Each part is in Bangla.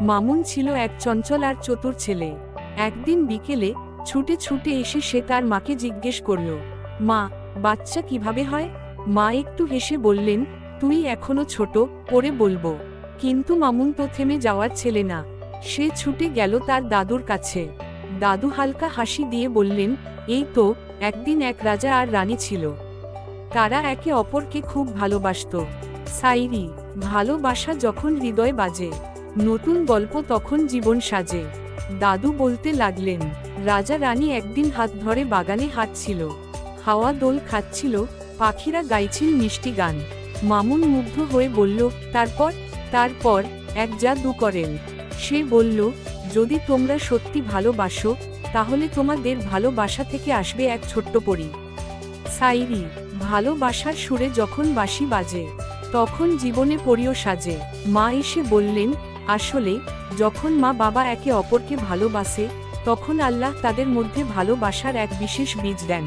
মামুন ছিল এক চঞ্চল আর চতুর ছেলে। একদিন বিকেলে ছুটে ছুটে এসে সে তার মাকে জিজ্ঞেস করল, মা, বাচ্চা কীভাবে হয়? মা একটু হেসে বললেন, তুই এখনও ছোট, পরে বলব। কিন্তু মামুন তো থেমে যাওয়ার ছেলে না। সে ছুটে গেল তার দাদুর কাছে। দাদু হালকা হাসি দিয়ে বললেন, এই তো, একদিন এক রাজা আর রানী ছিল। তারা একে অপরকে খুব ভালোবাসত। সাইরি, ভালোবাসা যখন হৃদয় বাজে নতুন গল্প তখন জীবন সাজে। দাদু বলতে লাগলেন, রাজা রানী একদিন হাত ধরে বাগানে হাঁটছিল। হাওয়া দোল খাচ্ছিল, পাখিরা গাইছিল মিষ্টি গান। মামুন মুগ্ধ হয়ে বলল, তারপর তারপর, এক জাদু করেন সে বলল, যদি তোমরা সত্যি ভালোবাসো, তাহলে তোমাদের ভালোবাসা থেকে আসবে এক ছোট্ট পরি। সাইরি, ভালোবাসার সুরে যখন বাঁশি বাজে, তখন জীবনে পরিও সাজে। মা এসে বললেন আসলে, যখন মা বাবা একে অপরকে ভালোবাসে, তখন আল্লাহ তাদের মধ্যে ভালোবাসার এক বিশেষ বীজ দেন।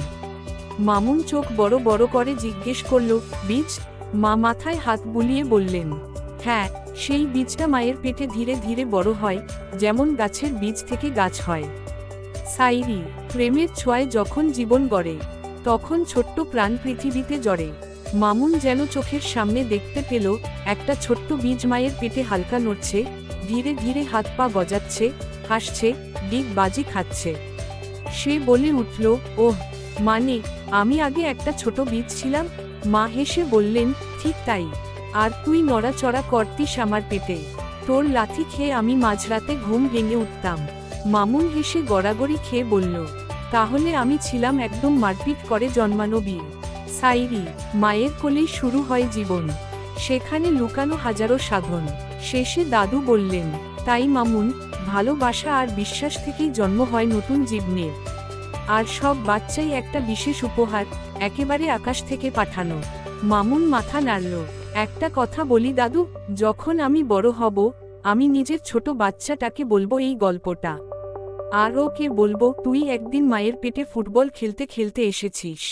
মামুন চোখ বড় বড় করে জিজ্ঞেস করল, বীজ? মা মাথায় হাত বুলিয়ে বললেন হ্যাঁ সেই বীজটা মায়ের পেটে ধীরে ধীরে বড় হয়, যেমন গাছের বীজ থেকে গাছ হয়। সাইরি, প্রেমের ছোঁয়ায় যখন জীবন গড়ে, তখন ছোট্ট প্রাণ পৃথিবীতে জড়ে। মামুন যেন চোখের সামনে দেখতে পেল, একটা ছোট্ট বীজ মায়ের পেটে হালকা নড়ছে, ধীরে ধীরে হাত পা গজাচ্ছে, হাসছে, ডিগ বাজি খাচ্ছে। সে বলে উঠল, ওহ মানে আমি আগে একটা ছোট বীজ ছিলাম? মা হেসে বললেন, ঠিক তাই। আর তুই নড়াচড়া করতিস আমার পেটে। তোর লাথি খেয়ে আমি মাঝরাতে ঘুম ভেঙে উঠতাম। মামুন হেসে গড়াগড়ি খেয়ে বলল, তাহলে আমি ছিলাম একদম মারপিট করে জন্মানো বীর। সাইরি, মায়ের কোলেই শুরু হয় জীবন। সেখানে লুকানো হাজারো সাধন। শেষে দাদু বললেন, তাই মামুন, ভালোবাসা আর বিশ্বাস থেকেই জন্ম হয় নতুন জীবনের। আর সব বাচ্চাই একটা বিশেষ উপহার, একেবারে আকাশ থেকে পাঠানো। মামুন মাথা নাড়ল, একটা কথা বলি দাদু, যখন আমি বড় হব, আমি নিজের ছোট বাচ্চাটাকে বলব এই গল্পটা। আর ওকে বলব, তুই একদিন মায়ের পেটে ফুটবল খেলতে খেলতে এসেছিস।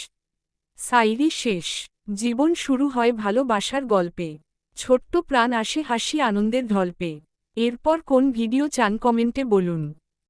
সাইরি শেষ। জীবন শুরু হয় ভালোবাসার গল্পে। ছোট্ট প্রাণ আসে হাসি আনন্দের ঢলপে। এরপর কোন ভিডিও চান কমেন্টে বলুন।